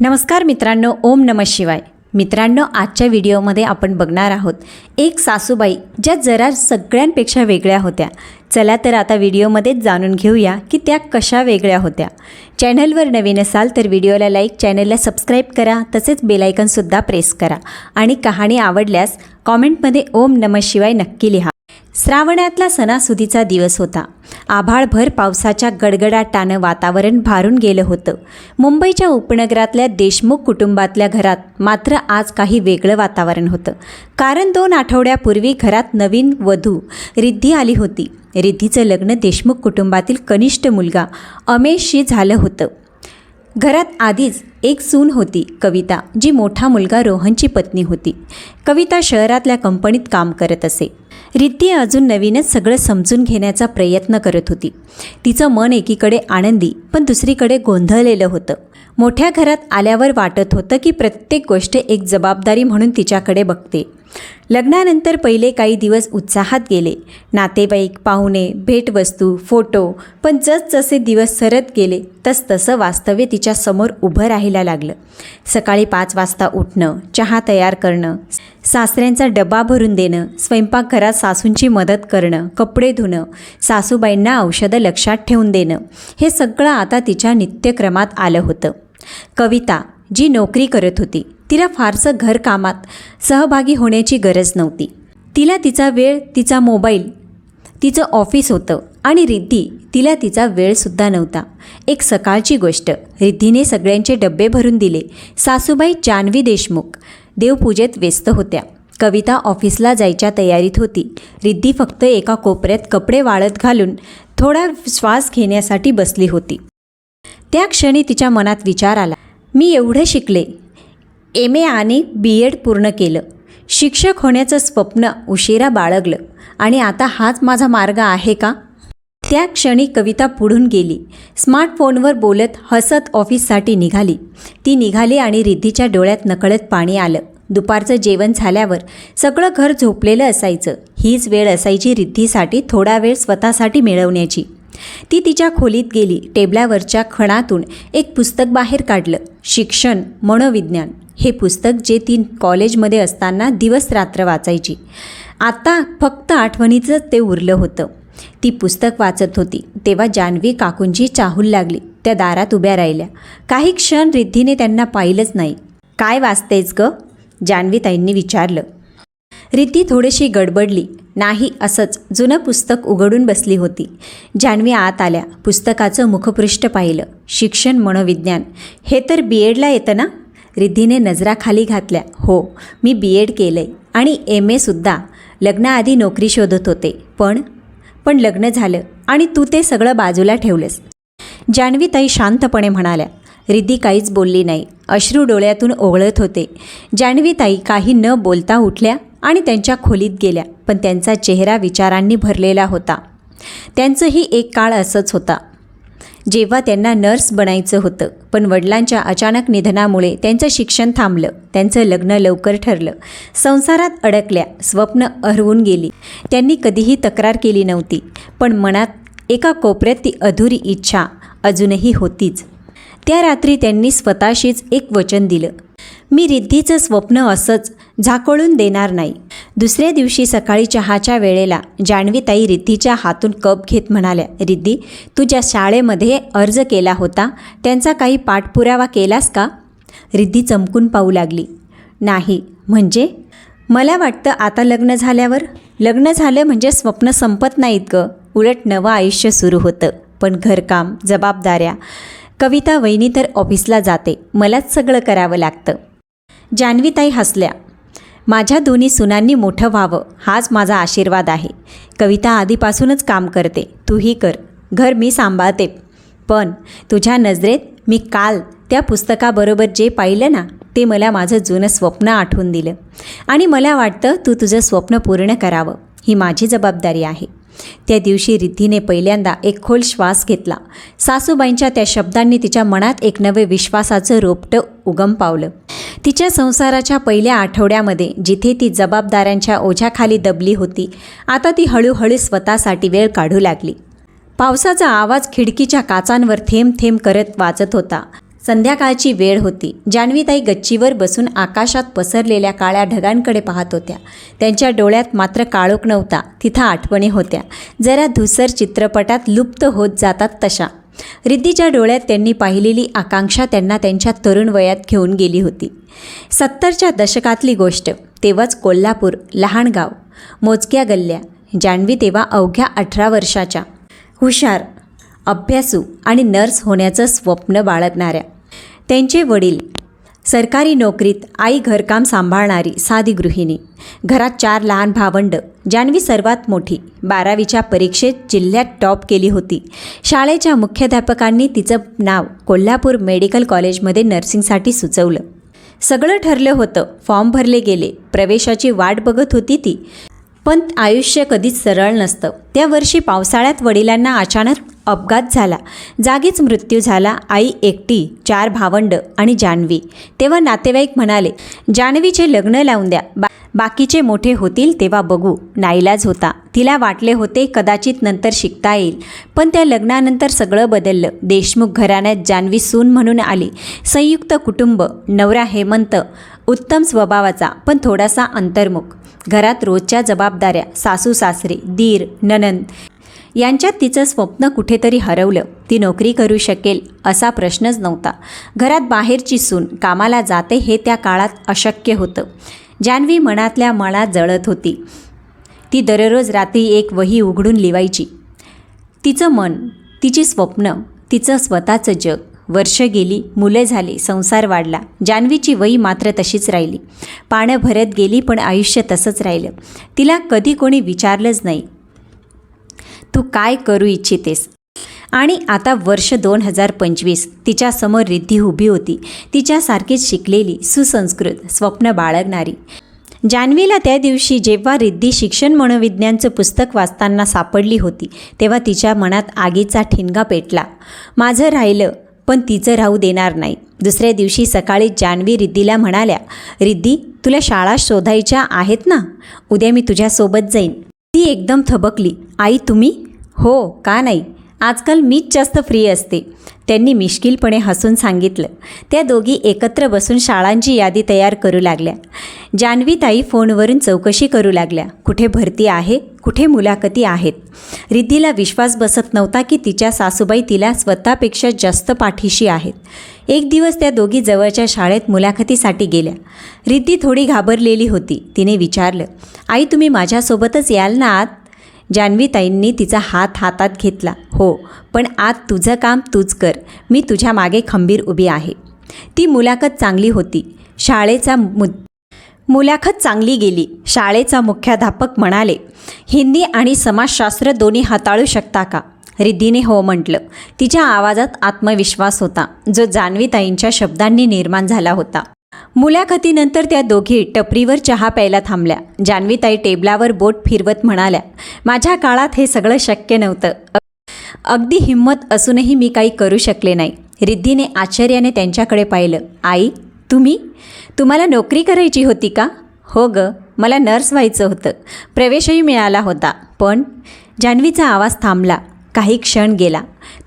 नमस्कार मित्रांनो ओम नम शिवाय. मित्रांनो आजच्या व्हिडिओमध्ये आपण बघणार आहोत एक सासूबाई ज्या जरा सगळ्यांपेक्षा वेगळ्या होत्या. चला तर आता व्हिडिओमध्येच जाणून घेऊया की त्या कशा वेगळ्या होत्या. चॅनलवर नवीन असाल तर व्हिडिओला लाईक चॅनलला सबस्क्राईब करा तसेच बेलायकनसुद्धा प्रेस करा आणि कहाणी आवडल्यास कॉमेंटमध्ये ओम नम शिवाय नक्की लिहा. श्रावणातला सणासुदीचा दिवस होता. आभाळभर पावसाच्या गडगडाटानं वातावरण भारून गेलं होतं. मुंबईच्या उपनगरातल्या देशमुख कुटुंबातल्या घरात मात्र आज काही वेगळं वातावरण होतं. कारण दोन आठवड्यापूर्वी घरात नवीन वधू रिद्धी आली होती. रिद्धीचं लग्न देशमुख कुटुंबातील कनिष्ठ मुलगा अमेशशी झालं होतं. घरात आधीच एक सून होती कविता जी मोठा मुलगा रोहनची पत्नी होती. कविता शहरातल्या कंपनीत काम करत असे. रिद्धी अजून नवीनच सगळं समजून घेण्याचा प्रयत्न करत होती. तिचं मन एकीकडे आनंदी पण दुसरीकडे गोंधळलेलं होतं. मोठ्या घरात आल्यावर वाटत होतं की प्रत्येक गोष्ट एक जबाबदारी म्हणून तिच्याकडे बघते. लग्नानंतर पहिले काही दिवस उत्साहात गेले. नातेवाईक पाहुणे भेटवस्तू फोटो पण जसजसे दिवस सरत गेले तसतसं वास्तव्य तिच्या समोर उभं राहायला लागलं. सकाळी पाच वाजता उठणं चहा तयार करणं सासऱ्यांचा डबा भरून देणं स्वयंपाकघरात सासूंची मदत करणं कपडे धुणं सासूबाईंना औषधं लक्षात ठेवून देणं हे सगळं आता तिच्या नित्यक्रमात आलं होतं. कविता जी नोकरी करत होती. तिला फारसं घरकामात सहभागी होण्याची गरज नव्हती. तिला तिचा वेळ तिचा मोबाईल तिचं ऑफिस होतं आणि रिद्धी तिला तिचा वेळसुद्धा नव्हता. एक सकाळची गोष्ट. रिद्धीने सगळ्यांचे डब्बे भरून दिले. सासूबाई जान्हवी देशमुख देवपूजेत व्यस्त होत्या. कविता ऑफिसला जायच्या तयारीत होती. रिद्धी फक्त एका कोपऱ्यात कपडे वाळत घालून थोडा श्वास घेण्यासाठी बसली होती. त्या क्षणी तिच्या मनात विचार आला मी एवढं शिकले. एम ए आणि बी एड पूर्ण केलं. शिक्षक होण्याचं स्वप्न उशिरा बाळगलं. आणि आता हाच माझा मार्ग आहे का? त्या क्षणी कविता पुढून गेली. स्मार्टफोनवर बोलत हसत ऑफिससाठी निघाली. ती निघाली आणि रिद्धीच्या डोळ्यात नकळत पाणी आलं. दुपारचं जेवण झाल्यावर सगळं घर झोपलेलं असायचं. हीच वेळ असायची रिद्धीसाठी थोडा वेळ स्वतःसाठी मिळवण्याची. ती तिच्या खोलीत गेली. टेबलावरच्या खणातून एक पुस्तक बाहेर काढलं. शिक्षण मनोविज्ञान. हे पुस्तक जे ती कॉलेजमध्ये असताना दिवस रात्र वाचायची. आता फक्त आठवणीचंच ते उरलं होतं. ती पुस्तक वाचत होती. तेव्हा जान्हवी काकूंची चाहूल लागली. त्या दारात उभ्या राहिल्या. काही क्षण रिद्धीने त्यांना पाहिलंच नाही. काय वाचतेस ग? जान्हवीताईंनी विचारलं. रिद्धी थोडीशी गडबडली. नाही असंच. जुनं पुस्तक उघडून बसली होती. जान्हवी आत आल्या. पुस्तकाचं मुखपृष्ठ पाहिलं. शिक्षण मनोविज्ञान. हे तर बी एडला येतं ना? रिद्धीने नजरा खाली घातल्या. हो मी बी एड केलं आहे आणि एम एसुद्धा लग्नाआधी नोकरी शोधत होते पण पण लग्न झालं आणि तू ते सगळं बाजूला ठेवलंस. जान्हवीताई शांतपणे म्हणाल्या रिद्धी काहीच बोलली नाही. अश्रू डोळ्यातून ओघळत होते. जान्हवीताई काही न बोलता उठल्या आणि त्यांच्या खोलीत गेल्या पण त्यांचा चेहरा विचारांनी भरलेला होता. त्यांचंही एक काळ असंच होता. जेव्हा त्यांना नर्स बनायचं होतं पण वडिलांच्या अचानक निधनामुळे त्यांचं शिक्षण थांबलं त्यांचं लग्न लवकर ठरलं. संसारात अडकल्या स्वप्न हरवून गेली. त्यांनी कधीही तक्रार केली नव्हती पण मनात एका कोपऱ्यात ती अधुरी इच्छा अजूनही होतीच. त्या रात्री त्यांनी स्वतःशीच एक वचन दिलं. मी रिद्धीचं स्वप्न असंच झाकळून देणार नाही. दुसऱ्या दिवशी सकाळी चहाच्या वेळेला जान्हवीताई रिद्धीच्या हातून कप घेत म्हणाल्या रिद्धी तू ज्या शाळेमध्ये अर्ज केला होता त्यांचा काही पाठपुरावा केलास का? रिद्धी चमकून पाहू लागली. नाही. म्हणजे? मला वाटतं आता लग्न झाल्यावर. लग्न झालं म्हणजे स्वप्न संपत नाहीत गं. उलट नवं आयुष्य सुरू होतं. पण घरकाम जबाबदाऱ्या कविता वहिनी तर ऑफिसला जाते. मलाच सगळं करावं लागतं. जान्हवीताई हसल्या. माझ्या दोन्ही सुनांनी मोठं व्हावं हाच माझा आशीर्वाद आहे. कविता आधीपासूनच काम करते. तूही कर. घर मी सांभाळते. पण तुझ्या नजरेत मी काल त्या पुस्तकाबरोबर जे पाहिलं ना ते मला माझं जुनं स्वप्न आठवून दिलं. आणि मला वाटतं तू तुझं स्वप्न पूर्ण करावं. ही माझी जबाबदारी आहे. त्या दिवशी रिद्धीने पहिल्यांदा एक खोल श्वास घेतला. सासूबाईंच्या त्या शब्दांनी तिच्या मनात एक नवे विश्वासाचं रोपटं उगम पावलं. तिच्या संसाराच्या पहिल्या आठवड्यामध्ये जिथे ती जबाबदाऱ्यांच्या ओझ्याखाली दबली होती आता ती हळूहळू स्वतःसाठी वेळ काढू लागली. पावसाचा आवाज खिडकीच्या काचांवर थेंब थेंब करत वाजत होता. संध्याकाळची वेळ होती. जान्हवीताई गच्चीवर बसून आकाशात पसरलेल्या काळ्या ढगांकडे पाहत होत्या. त्यांच्या डोळ्यात मात्र काळोख नव्हता. तिथं आठवणी होत्या. जरा धुसर चित्रपटात लुप्त होत जातात तशा. रिद्धीच्या डोळ्यात त्यांनी पाहिलेली आकांक्षा त्यांना त्यांच्या तरुण वयात घेऊन गेली होती. सत्तरच्या दशकातली गोष्ट. तेव्हाच कोल्हापूर लहान गाव मोजक्या गल्ल्या. जान्हवी तेव्हा अवघ्या अठरा वर्षाच्या. हुशार अभ्यासू आणि नर्स होण्याचं स्वप्न बाळगणाऱ्या. त्यांचे वडील सरकारी नोकरीत आई घरकाम सांभाळणारी साधी गृहिणी. घरात चार लहान भावंड जान्हवी सर्वात मोठी बारावीच्या परीक्षेत जिल्ह्यात टॉप केली होती. शाळेच्या मुख्याध्यापकांनी तिचं नाव कोल्हापूर मेडिकल कॉलेजमध्ये नर्सिंगसाठी सुचवलं. सगळं ठरलं होतं. फॉर्म भरले गेले. प्रवेशाची वाट बघत होती ती. पण आयुष्य कधीच सरळ नसतं. त्या वर्षी पावसाळ्यात वडिलांना अचानक अपघात झाला. जागीच मृत्यू झाला. आई एकटी चार भावंड आणि जान्हवी तेव्हा नातेवाईक म्हणाले जान्हवीचे लग्न लावून द्या. बा बाकीचे मोठे होतील तेव्हा बघू. नाईलाज होता. तिला वाटले होते कदाचित नंतर शिकता येईल. पण त्या लग्नानंतर सगळं बदललं. देशमुख घराण्यात जान्हवी सून म्हणून आली. संयुक्त कुटुंब नवरा हेमंत. उत्तम स्वभावाचा पण थोडासा अंतर्मुख. घरात रोजच्या जबाबदाऱ्या सासू सासरे दीर ननंद यांच्यात तिचं स्वप्न कुठेतरी हरवलं. ती नोकरी करू शकेल असा प्रश्नच नव्हता. घरात बाहेरची सून कामाला जाते हे त्या काळात अशक्य होतं. जान्हवी मनातल्या मनात जळत होती. ती दररोज रात्री एक वही उघडून लिवायची. तिचं मन तिची स्वप्न तिचं स्वतःचं जग वर्ष गेली मुले झाली संसार वाढला. जान्हवीची वही मात्र तशीच राहिली. पानं भरत गेली पण आयुष्य तसंच राहिलं. तिला कधी कोणी विचारलंच नाही. तू काय करू इच्छितेस? आणि आता वर्ष दोन हजार पंचवीस. तिच्यासमोर रिद्धी उभी होती. तिच्यासारखीच शिकलेली सुसंस्कृत स्वप्न बाळगणारी. जान्हवीला त्या दिवशी जेव्हा रिद्धी शिक्षण मनोविज्ञानचं पुस्तक वाचताना सापडली होती तेव्हा तिच्या मनात आगीचा ठिणगा पेटला. माझं राहिलं पण तिचं राहू देणार नाही. दुसऱ्या दिवशी सकाळी जान्हवी रिद्धीला म्हणाल्या रिद्धी तुला शाळा शोधायच्या आहेत ना? उद्या मी तुझ्यासोबत जाईन. ती एकदम थबकली आई तुम्ही? हो का नाही? आजकाल मीच जास्त फ्री असते. त्यांनी मिश्किलपणे हसून सांगितलं. त्या दोघी एकत्र बसून शाळांची यादी तयार करू लागल्या. जान्हवीताई फोनवरून चौकशी करू लागल्या. कुठे भरती आहे? कुठे मुलाखती आहेत? रिद्धीला विश्वास बसत नव्हता की तिच्या सासूबाई तिला स्वतःपेक्षा जास्त पाठीशी आहेत. एक दिवस त्या दोघी जवळच्या शाळेत मुलाखतीसाठी गेल्या. रिद्धी थोडी घाबरलेली होती. तिने विचारलं आई तुम्ही माझ्यासोबतच याल ना आत? जान्हवीताईंनी तिचा हात हातात घेतला. हो पण आज तुझं काम तूच कर. मी तुझ्या मागे खंबीर उभी आहे. ती मुलाखत चांगली होती. शाळेचा मु मुलाखत चांगली गेली. शाळेचा मुख्याध्यापक म्हणाले हिंदी आणि समाजशास्त्र दोन्ही हाताळू शकता का? रिद्धीने हो म्हटलं. तिच्या आवाजात आत्मविश्वास होता जो जान्हवीताईंच्या शब्दांनी निर्माण झाला होता. मुलाखतीनंतर त्या दोघी टपरीवर चहा प्यायला थांबल्या. जान्हवीताई टेबलावर बोट फिरवत म्हणाल्या माझ्या काळात हे सगळं शक्य नव्हतं. अगदी हिंमत असूनही मी काही करू शकले नाही. रिद्धीने आश्चर्याने त्यांच्याकडे पाहिलं आई तुम्ही? तुम्हाला नोकरी करायची होती का? हो ग मला नर्स व्हायचं होतं. प्रवेशही मिळाला होता. पण जान्हवीचा आवाज थांबला. काही क्षण गेला.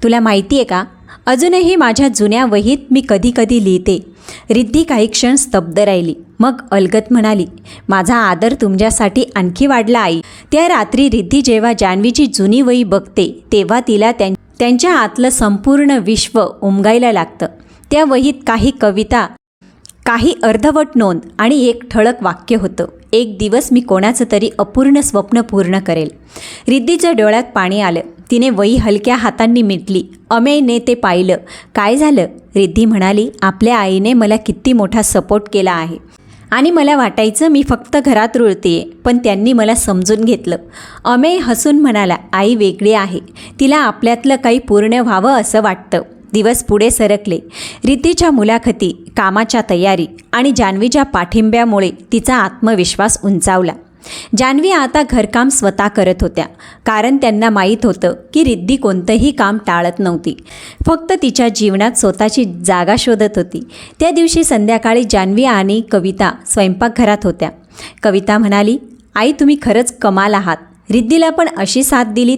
तुला माहिती आहे का अजूनही माझ्या जुन्या वहीत मी कधी कधी लिहिते. रिद्धी काही क्षण स्तब्ध राहिली. मग अलगत म्हणाली माझा आदर तुमच्यासाठी आणखी वाढला आई. त्या रात्री रिद्धी जेव्हा जान्हवीची जुनी वही बघते तेव्हा तिला त्यां त्यांच्या आतलं संपूर्ण विश्व उमगायला लागतं. त्या वहीत काही कविता काही अर्धवट नोंद आणि एक ठळक वाक्य होतं. एक दिवस मी कोणाचं तरी अपूर्ण स्वप्न पूर्ण करेल. रिद्धीच्या डोळ्यात पाणी आलं. तिने वही हलक्या हातांनी मिटली. अमेयने ते पाहिलं. काय झालं? रिद्धी म्हणाली. आपल्या आईने मला किती मोठा सपोर्ट केला आहे. आणि मला वाटायचं मी फक्त घरात रुळतेय. पण त्यांनी मला समजून घेतलं. अमेय हसून म्हणाला आई वेगळी आहे. तिला आपल्यातलं काही पूर्ण व्हावं असं वाटतं. दिवस पुढे सरकले. रिद्धीच्या मुलाखती कामाच्या तयारी आणि जान्हवीच्या पाठिंब्यामुळे तिचा आत्मविश्वास उंचावला. जान्हवी आता घरकाम स्वतः करत होत्या. कारण त्यांना माहीत होतं की रिद्धी कोणतंही काम टाळत नव्हती. फक्त तिच्या जीवनात स्वतःची जागा शोधत होती. त्या दिवशी संध्याकाळी जान्हवी आणि कविता स्वयंपाकघरात होत्या. कविता म्हणाली आई तुम्ही खरंच कमाल आहात. रिद्धीला पण अशी साथ दिलीत.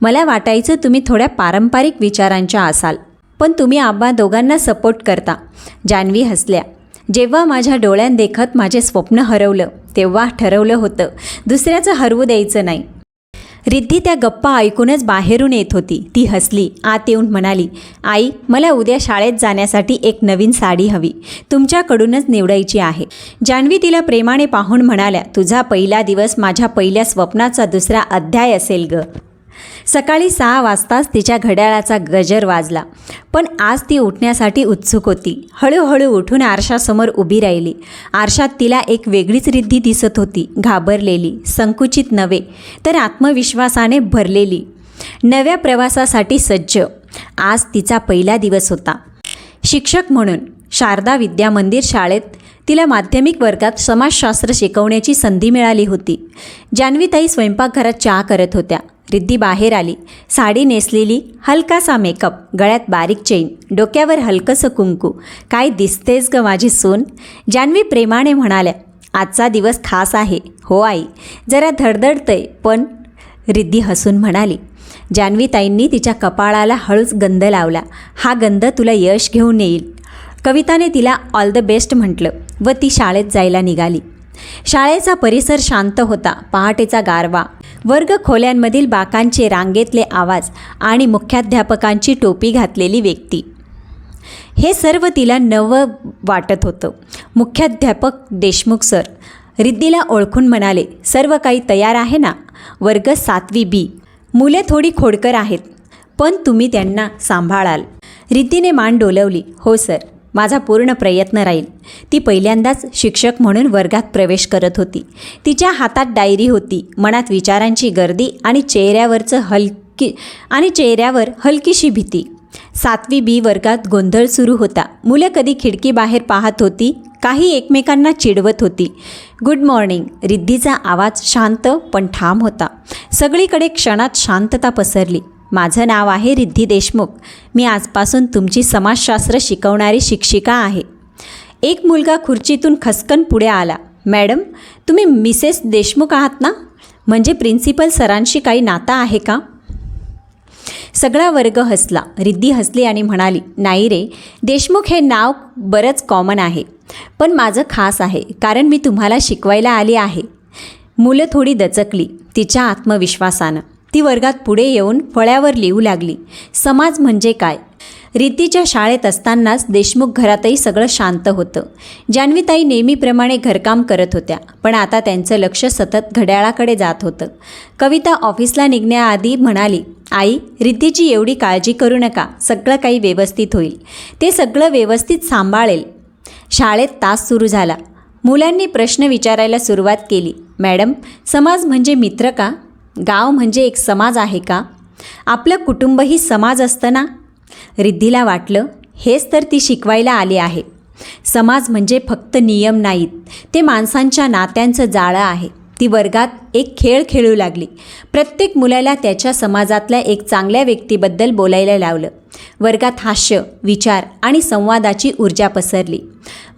मला वाटायचं तुम्ही थोड्या पारंपरिक विचारांच्या असाल. पण तुम्ही आम्हा दोघांना सपोर्ट करता. जान्हवी हसल्या. जेव्हा माझ्या डोळ्यांदेखत माझे स्वप्न हरवलं तेव्हा ठरवलं होतं दुसऱ्याचं हरवू द्यायचं नाही. रिद्धी त्या गप्पा ऐकूनच बाहेरून येत होती. ती हसली आत येऊन म्हणाली आई मला उद्या शाळेत जाण्यासाठी एक नवीन साडी हवी. तुमच्याकडूनच निवडायची आहे. जान्हवी तिला प्रेमाने पाहून म्हणाल्या तुझा पहिला दिवस माझ्या पहिल्या स्वप्नाचा दुसरा अध्याय असेल ग. सकाळी सहा वाजताच तिच्या घड्याळाचा गजर वाजला. पण आज ती उठण्यासाठी उत्सुक होती. हळूहळू उठून आरशासमोर उभी राहिली. आरशात तिला एक वेगळीच रिद्धी दिसत होती. घाबरलेली संकुचित नव्हे तर आत्मविश्वासाने भरलेली. नव्या प्रवासासाठी सज्ज. आज तिचा पहिला दिवस होता. शिक्षक म्हणून शारदा विद्या मंदिर शाळेत तिला माध्यमिक वर्गात समाजशास्त्र शिकवण्याची संधी मिळाली होती. जान्हवीताई स्वयंपाकघरात चहा करत होत्या. रिद्धी बाहेर आली. साडी नेसलेली हलकासा मेकअप गळ्यात बारीक चेन डोक्यावर हलकंसं कुंकू. काय दिसतेस ग माझी सून? जान्हवी प्रेमाने म्हणाल्या आजचा दिवस खास आहे. हो आई जरा धडधडतंय पण रिद्धी हसून म्हणाली जान्हवीताईंनी तिच्या कपाळाला हळूच गंध लावला. हा गंध तुला यश घेऊन येईल. कविताने तिला ऑल द बेस्ट म्हटलं व ती शाळेत जायला निघाली. शाळेचा परिसर शांत होता. पहाटेचा गारवा. वर्ग खोल्यांमधील बाकांचे रांगेतले आवाज आणि मुख्याध्यापकांची टोपी घातलेली व्यक्ती. हे सर्व तिला नवं वाटत होतं. मुख्याध्यापक देशमुख सर. रिद्दीला ओळखून म्हणाले सर्व काही तयार आहे ना? वर्ग सातवी बी. मुले थोडी खोडकर आहेत पण तुम्ही त्यांना सांभाळाल. रिद्दीने मान डोलवली हो सर. माझा पूर्ण प्रयत्न राहील. ती पहिल्यांदाच शिक्षक म्हणून वर्गात प्रवेश करत होती. तिच्या हातात डायरी होती. मनात विचारांची गर्दी आणि चेहऱ्यावरचं हलकी आणि चेहऱ्यावर हलकीशी भीती. सातवी बी वर्गात गोंधळ सुरू होता. मुलं कधी खिडकी बाहेर पाहत होती. काही एकमेकांना चिडवत होती. Good morning. रिद्धीचा आवाज शांत पण ठाम होता. सगळीकडे क्षणात शांतता पसरली. माझं नाव आहे रिद्धी देशमुख. मी आजपासून तुमची समाजशास्त्र शिकवणारी शिक्षिका आहे. एक मुलगा खुर्चीतून खसकन पुढे आला. मॅडम तुम्ही मिसेस देशमुख आहात ना? म्हणजे प्रिन्सिपल सरांशी काही नाता आहे का? सगळा वर्ग हसला. रिद्धी हसली आणि म्हणाली नाही रे देशमुख हे नाव बरंच कॉमन आहे. पण माझं खास आहे कारण मी तुम्हाला शिकवायला आली आहे. मुलं थोडी दचकली तिच्या आत्मविश्वासानं. ती वर्गात पुढे येऊन फळ्यावर लिहू लागली. समाज म्हणजे काय? रीतीच्या शाळेत असतानाच देशमुख घरातही सगळं शांत होतं. जान्हवीताई नेहमीप्रमाणे घरकाम करत होत्या पण आता त्यांचं लक्ष सतत घड्याळाकडे जात होतं. कविता ऑफिसला निघण्याआधी म्हणाली आई रीतीची एवढी काळजी करू नका सगळं काही व्यवस्थित होईल. ते सगळं व्यवस्थित सांभाळेल. शाळेत तास सुरू झाला. मुलांनी प्रश्न विचारायला सुरुवात केली मॅडम समाज म्हणजे मित्र का? गाव म्हणजे एक समाज आहे का? आपलं कुटुंबही समाज असतं ना? रिद्धीला वाटलं हेच तर ती शिकवायला आली आहे. समाज म्हणजे फक्त नियम नाहीत ते माणसांच्या नात्यांचं जाळं आहे. ती वर्गात एक खेळ खेळू लागली. प्रत्येक मुलाला त्याच्या समाजातल्या एक चांगल्या व्यक्तीबद्दल बोलायला लावलं. वर्गात हास्य विचार आणि संवादाची ऊर्जा पसरली.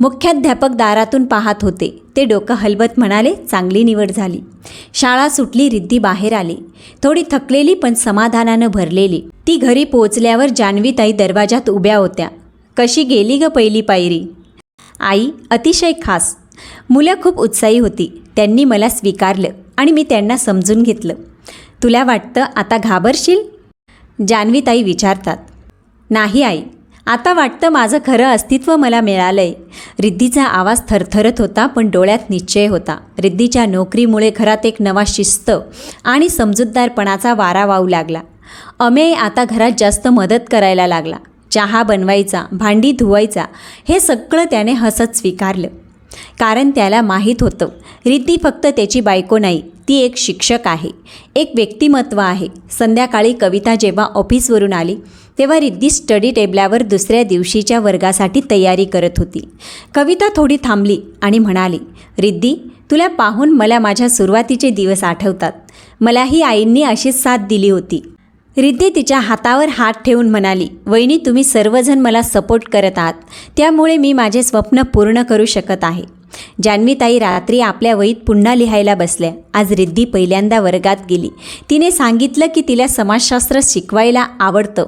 मुख्याध्यापक दारातून पाहत होते. ते डोकं हलवत म्हणाले चांगली निवड झाली. शाळा सुटली रिद्धी बाहेर आली. थोडी थकलेली पण समाधानानं भरलेली. ती घरी पोचल्यावर जान्हवीताई दरवाजात उभ्या होत्या. कशी गेली ग पहिली पायरी? आई अतिशय खास. मुलं खूप उत्साही होती. त्यांनी मला स्वीकारलं आणि मी त्यांना समजून घेतलं. तुला वाटतं आता घाबरशील? जान्हवीताई विचारतात. नाही आई आता वाटतं माझं खरं अस्तित्व मला मिळालंय. रिद्धीचा आवाज थरथरत होता पण डोळ्यात निश्चय होता. रिद्धीच्या नोकरीमुळे घरात एक नवा शिस्त आणि समजूतदारपणाचा वारा वाहू लागला. अमेय आता घरात जास्त मदत करायला लागला. चहा बनवायचा भांडी धुवायचा हे सगळं त्याने हसत स्वीकारलं. कारण त्याला माहीत होतं रिद्धी फक्त त्याची बायको नाही ती एक शिक्षक आहे. एक व्यक्तिमत्व आहे. संध्याकाळी कविता जेव्हा ऑफिसवरून आली तेव्हा रिद्धी स्टडी टेबलावर दुसऱ्या दिवशीच्या वर्गासाठी तयारी करत होती. कविता थोडी थांबली आणि म्हणाली रिद्धी तुला पाहून मला माझ्या सुरुवातीचे दिवस आठवतात. मलाही आईंनी अशीच साथ दिली होती. रिद्धी तिच्या हातावर हात ठेवून म्हणाली वहिनी तुम्ही सर्वजण मला सपोर्ट करत आहात. त्यामुळे मी माझे स्वप्न पूर्ण करू शकत आहे. जान्हवीताई रात्री आपल्या वहीत पुन्हा लिहायला बसल्या. आज रिद्धी पहिल्यांदा वर्गात गेली. तिने सांगितलं की तिला समाजशास्त्र शिकवायला आवडतं.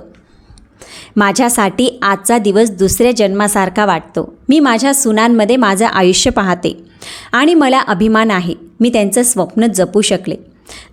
माझ्यासाठी आजचा दिवस दुसऱ्या जन्मासारखा वाटतो. मी माझ्या सुनांमध्ये माझं आयुष्य पाहते. आणि मला अभिमान आहे. मी त्यांचं स्वप्न जपू शकले.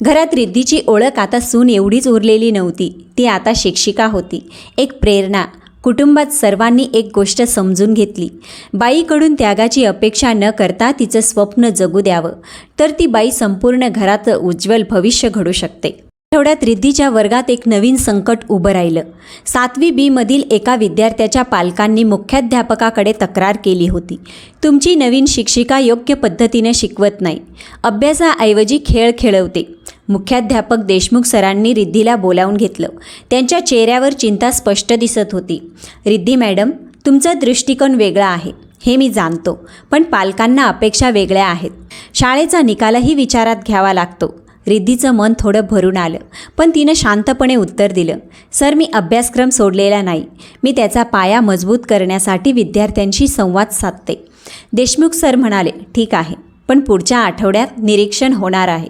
घरात रिद्धीची ओळख आता सून एवढीच उरलेली नव्हती. ती आता शिक्षिका होती. एक प्रेरणा. कुटुंबात सर्वांनी एक गोष्ट समजून घेतली. बाईकडून त्यागाची अपेक्षा न करता तिचं स्वप्न जगू द्यावं. तर ती बाई संपूर्ण घरात उज्ज्वल भविष्य घडू शकते. आठवड्यात रिद्धीच्या वर्गात एक नवीन संकट उभं राहिलं. सातवी बीमधील एका विद्यार्थ्याच्या पालकांनी मुख्याध्यापकाकडे तक्रार केली होती. तुमची नवीन शिक्षिका योग्य पद्धतीने शिकवत नाही. अभ्यासाऐवजी खेळ खेळवते. मुख्याध्यापक देशमुख सरांनी रिद्धीला बोलावून घेतलं. त्यांच्या चेहऱ्यावर चिंता स्पष्ट दिसत होती. रिद्धी मॅडम तुमचा दृष्टिकोन वेगळा आहे. हे मी जाणतो. पण पालकांना अपेक्षा वेगळ्या आहेत. शाळेचा निकालही विचारात घ्यावा लागतो. रिद्धीचं मन थोडं भरून आलं पण तिनं शांतपणे उत्तर दिलं सर मी अभ्यासक्रम सोडलेला नाही. मी त्याचा पाया मजबूत करण्यासाठी विद्यार्थ्यांशी संवाद साधते. देशमुख सर म्हणाले ठीक आहे पण पुढच्या आठवड्यात निरीक्षण होणार आहे.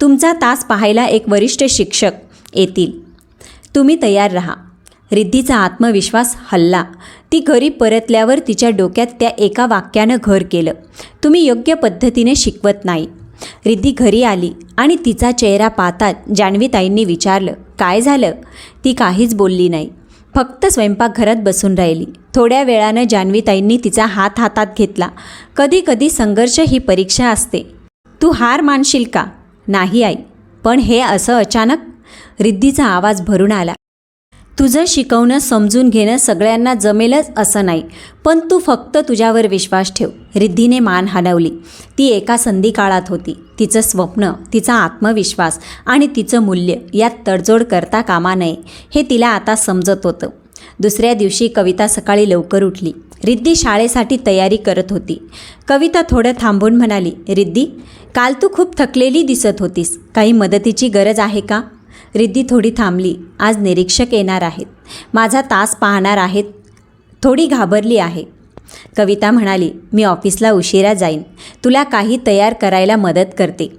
तुमचा तास पाहायला एक वरिष्ठ शिक्षक येतील. तुम्ही तयार राहा. रिद्धीचा आत्मविश्वास हल्ला. ती घरी परतल्यावर तिच्या डोक्यात त्या एका वाक्यानं घर केलं तुम्ही योग्य पद्धतीने शिकवत नाही. रिद्धी घरी आली आणि तिचा चेहरा पाहतात जान्हवीताईंनी विचारलं काय झालं? ती काहीच बोलली नाही. फक्त स्वयंपाकघरात बसून राहिली. थोड्या वेळानं जान्हवीताईंनी तिचा हात हातात घेतला. कधी कधी संघर्ष ही परीक्षा असते. तू हार मानशील का? नाही आई. पण हे असं अचानक? रिद्धीचा आवाज भरून आला. तुझं शिकवणं समजून घेणं सगळ्यांना जमेलच असं नाही. पण तू फक्त तुझ्यावर विश्वास ठेव. रिद्धीने मान हलवली. ती एका संधी काळात होती. तिचं स्वप्न तिचा आत्मविश्वास आणि तिचं मूल्य यात तडजोड करता कामा नये हे तिला आता समजत होतं. दुसऱ्या दिवशी कविता सकाळी लवकर उठली. रिद्धी शाळेसाठी तयारी करत होती. कविता थोडं थांबून म्हणाली रिद्धी काल तू खूप थकलेली दिसत होतीस. काही मदतीची गरज आहे का? रिद्धी थोडी थांबली. आज निरीक्षक येणार आहेत. माझा तास पाहणार आहेत. थोडी घाबरली आहे. कविता म्हणाली मी ऑफिसला उशिरा जाईन. तुला काही तयार करायला मदत करते.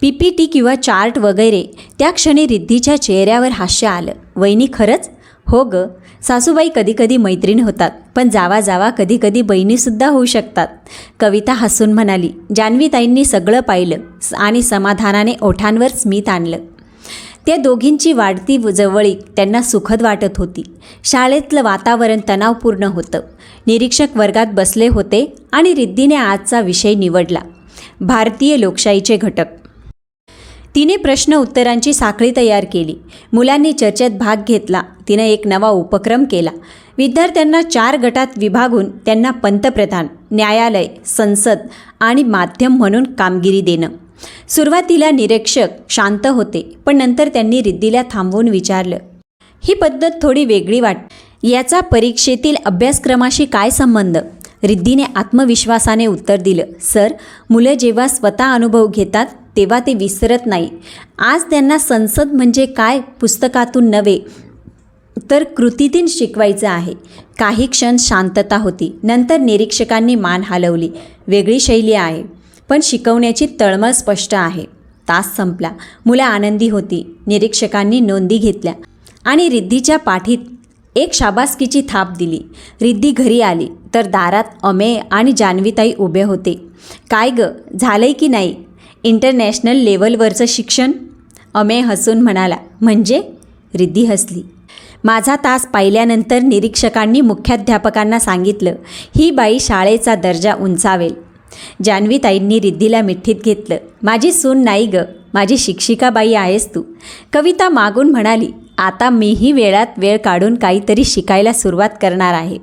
पी पी टी किंवा चार्ट वगैरे त्या क्षणी रिद्धीच्या चेहऱ्यावर हास्य आलं. वहिनी खरंच? हो ग. सासूबाई कधीकधी मैत्रीण होतात पण जावा जावा कधीकधी बहिणीसुद्धा होऊ शकतात. कविता हसून म्हणाली जान्हवीताईंनी सगळं पाहिलं आणि समाधानाने ओठांवर स्मित आणलं. त्या दोघींची वाढती जवळीक त्यांना सुखद वाटत होती. शाळेतलं वातावरण तणावपूर्ण होतं. निरीक्षक वर्गात बसले होते आणि रिद्धीने आजचा विषय निवडला. भारतीय लोकशाहीचे घटक. तिने प्रश्न उत्तरांची साखळी तयार केली. मुलांनी चर्चेत भाग घेतला. तिनं एक नवा उपक्रम केला. विद्यार्थ्यांना चार गटात विभागून त्यांना पंतप्रधान न्यायालय संसद आणि माध्यम म्हणून कामगिरी देणं. सुरुवातीला निरीक्षक शांत होते पण नंतर त्यांनी रिद्धीला थांबवून विचारलं ही पद्धत थोडी वेगळी वाट याचा परीक्षेतील अभ्यासक्रमाशी काय संबंध? रिद्धीने आत्मविश्वासाने उत्तर दिलं सर मुलं जेव्हा स्वतः अनुभव घेतात तेव्हा ते विसरत नाही. आज त्यांना संसद म्हणजे काय पुस्तकातून नव्हे तर कृतीतून शिकवायचं आहे. काही क्षण शांतता होती नंतर निरीक्षकांनी मान हलवली वेगळी शैली आहे. पण शिकवण्याची तळमळ स्पष्ट आहे. तास संपला. मुलं आनंदी होती. निरीक्षकांनी नोंदी घेतल्या आणि रिद्धीच्या पाठीत एक शाबासकीची थाप दिली. रिद्धी घरी आली. तर दारात अमेय आणि जान्हवीताई उभे होते. काय ग? झालंय की नाही? इंटरनॅशनल लेवलवरचं शिक्षण? अमेय हसून म्हणाला. म्हणजे? रिद्धी हसली. माझा तास पाहिल्यानंतर निरीक्षकांनी मुख्याध्यापकांना सांगितलं ही बाई शाळेचा दर्जा उंचावेल. जान्हवीताईंनी रिद्धीला मिठ्ठीत घेतलं. माझी सून नाही ग माझी शिक्षिका बाई आहेस तू. कविता मागून म्हणाली आता मीही वेळात वेळ काढून काहीतरी शिकायला सुरुवात करणार आहे.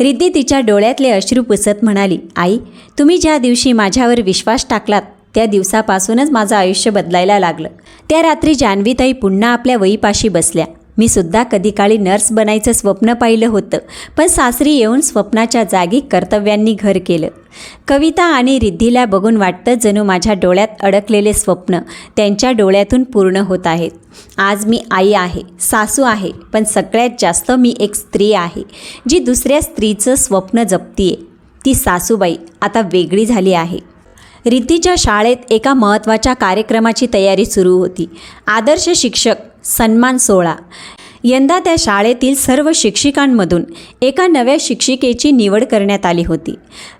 रिद्धी तिच्या डोळ्यातले अश्रू पुसत म्हणाली आई तुम्ही ज्या दिवशी माझ्यावर विश्वास टाकलात त्या दिवसापासूनच माझं आयुष्य बदलायला लागलं. त्या रात्री जान्हवीताई पुन्हा आपल्या वईपाशी बसल्या. मी सुद्धा कधी काळी नर्स बनायचं स्वप्न पाहिलं होतं पण सासरी येऊन स्वप्नाच्या जागी कर्तव्यांनी घर केलं. कविता आणि रिद्धीला बघून वाटतं जणू माझ्या डोळ्यात अडकलेले स्वप्न त्यांच्या डोळ्यातून पूर्ण होत आहेत आज मी आई आहे सासू आहे पण सगळ्यात जास्त मी एक स्त्री आहे जी दुसऱ्या स्त्रीचं स्वप्न जपतीये. ती सासूबाई आता वेगळी झाली आहे. रिद्धीच्या शाळेत एका महत्त्वाच्या कार्यक्रमाची तयारी सुरू होती. आदर्श शिक्षक सन्मान सोहळा. यंदा त्या शाळेतील सर्व शिक्षिकांमधून एका नव्या शिक्षिकेची निवड करण्यात आली होती.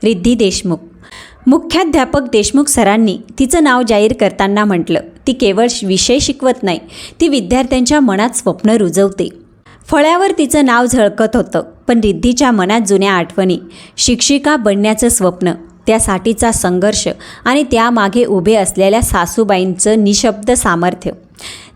रिद्धी देशमुख. मुख्याध्यापक देशमुख सरांनी तिचं नाव जाहीर करताना म्हटलं ती केवळ विषय शिकवत नाही ती विद्यार्थ्यांच्या मनात स्वप्न रुजवते. फळ्यावर तिचं नाव झळकत होतं पण रिद्धीच्या मनात जुन्या आठवणी शिक्षिका बनण्याचं स्वप्न त्यासाठीचा संघर्ष आणि त्यामागे उभे असलेल्या सासूबाईंचं निशब्द सामर्थ्य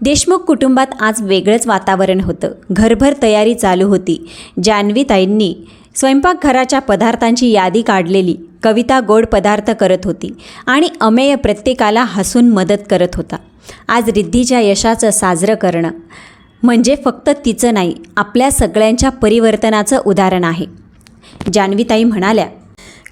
देशमुख कुटुंबात आज वेगळंच वातावरण होतं. घरभर तयारी चालू होती. जान्हवीताईंनी स्वयंपाकघराच्या पदार्थांची यादी काढलेली. कविता गोड पदार्थ करत होती आणि अमेय प्रत्येकाला हसून मदत करत होता. आज रिद्धीच्या यशाचं साजरं करणं म्हणजे फक्त तिचं नाही आपल्या सगळ्यांच्या परिवर्तनाचं उदाहरण आहे. जान्हवीताई म्हणाल्या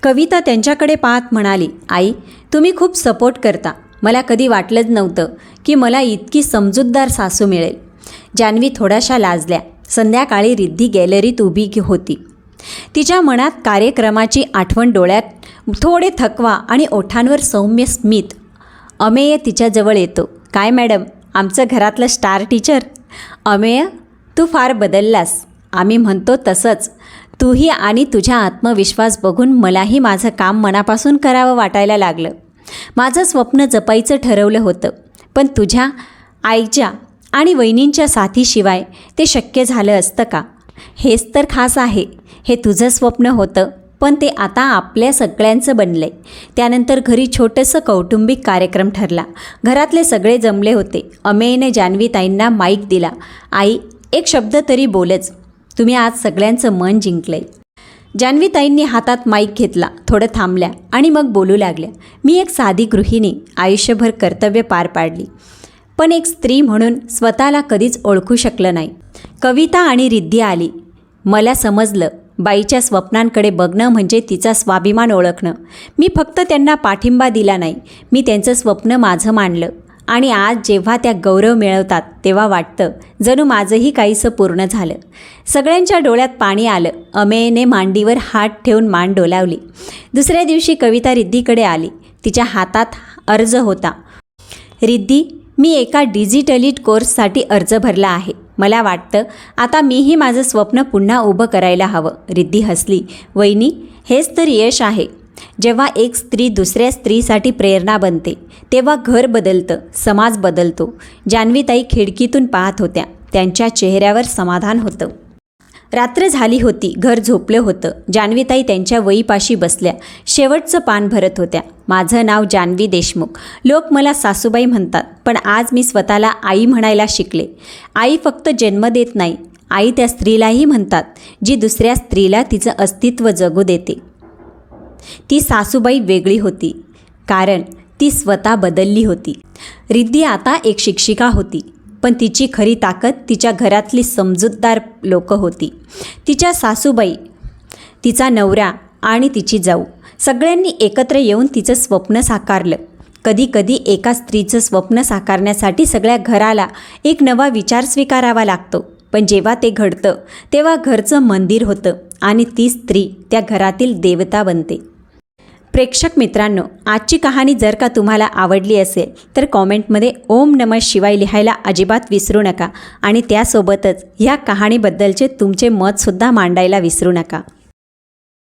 कविता त्यांच्याकडे पाहत म्हणाली आई तुम्ही खूप सपोर्ट करता. मला कधी वाटलंच नव्हतं की मला इतकी समजूतदार सासू मिळेल. जान्हवी थोड्याशा लाजल्या. संध्याकाळी रिद्धी गॅलरीत उभी होती. तिच्या मनात कार्यक्रमाची आठवण डोळ्यात थोडे थकवा आणि ओठांवर सौम्य स्मित. अमेय तिच्याजवळ येतो. काय मॅडम आमचं घरातलं स्टार टीचर? अमेय तू फार बदललास. आम्ही म्हणतो तसंच. तूही आणि तुझा आत्मविश्वास बघून मलाही माझं काम मनापासून करावं वाटायला लागलं. माझं स्वप्न जपायचं ठरवलं होतं. पण तुझ्या आईच्या आणि वहिनींच्या साथीशिवाय ते शक्य झालं असतं का? हेच तर खास आहे. हे तुझं स्वप्न होतं पण ते आता आपल्या सगळ्यांचं बनलं आहे त्यानंतर घरी छोटंसं कौटुंबिक कार्यक्रम ठरला. घरातले सगळे जमले होते. अमेयने जान्हवीताईंना माईक दिला. आई एक शब्द तरी बोलच. तुम्ही आज सगळ्यांचं मन जिंकलंय. जान्हवीताईंनी हातात माईक घेतला थोडं थांबल्या आणि मग बोलू लागल्या. मी एक साधी गृहिणी आयुष्यभर कर्तव्य पार पाडली. पण एक स्त्री म्हणून स्वतःला कधीच ओळखू शकलं नाही. कविता आणि रिद्धी आली. मला समजलं बाईच्या स्वप्नांकडे बघणं म्हणजे तिचा स्वाभिमान ओळखणं. मी फक्त त्यांना पाठिंबा दिला नाही. मी त्यांचं स्वप्न माझं मांडलं आणि आज जेव्हा त्या गौरव मिळवतात तेव्हा वाटतं जणू माझंही काहीसं पूर्ण झालं. सगळ्यांच्या डोळ्यात पाणी आलं. अमेयने मांडीवर हात ठेवून मान डोलावली. दुसऱ्या दिवशी कविता रिद्धीकडे आली. तिच्या हातात अर्ज होता. रिद्धी मी एका डिजिटलीट कोर्ससाठी अर्ज भरला आहे. मला वाटतं आता मीही माझं स्वप्न पुन्हा उभं करायला हवं. रिद्धी हसली. वहिनी हेच तर यश आहे. जेव्हा एक स्त्री दुसऱ्या स्त्रीसाठी प्रेरणा बनते तेव्हा घर बदलतं समाज बदलतो. जान्हवीताई खिडकीतून पाहत होत्या. त्यांच्या चेहऱ्यावर समाधान होतं. रात्र झाली होती घर झोपलं होतं. जान्हवीताई त्यांच्या वईपाशी बसल्या. शेवटचं पान भरत होत्या. माझं नाव जान्हवी देशमुख. लोक मला सासूबाई म्हणतात पण आज मी स्वतःला आई म्हणायला शिकले. आई फक्त जन्म देत नाही. आई त्या स्त्रीलाही म्हणतात जी दुसऱ्या स्त्रीला तिचं अस्तित्व जगू देते. ती सासूबाई वेगळी होती. कारण ती स्वतः बदलली होती. रिद्धी आता एक शिक्षिका होती. पण तिची खरी ताकद तिच्या घरातली समजूतदार लोक होती. तिच्या सासूबाई तिचा नवरा आणि तिची जाऊ सगळ्यांनी एकत्र येऊन तिचं स्वप्न साकारलं. कधी कधी एका स्त्रीचं स्वप्न साकारण्यासाठी सगळ्या घराला एक नवा विचार स्वीकारावा लागतो. पण जेव्हा ते घडतं तेव्हा घरचं मंदिर होतं आणि ती स्त्री त्या घरातील देवता बनते. प्रेक्षक मित्रांनो आजची कहाणी जर का तुम्हाला आवडली असेल तर कॉमेंटमध्ये ओम नमः शिवाय लिहायला अजिबात विसरू नका. आणि त्यासोबतच ह्या कहाणीबद्दलचे तुमचे मतसुद्धा मांडायला विसरू नका.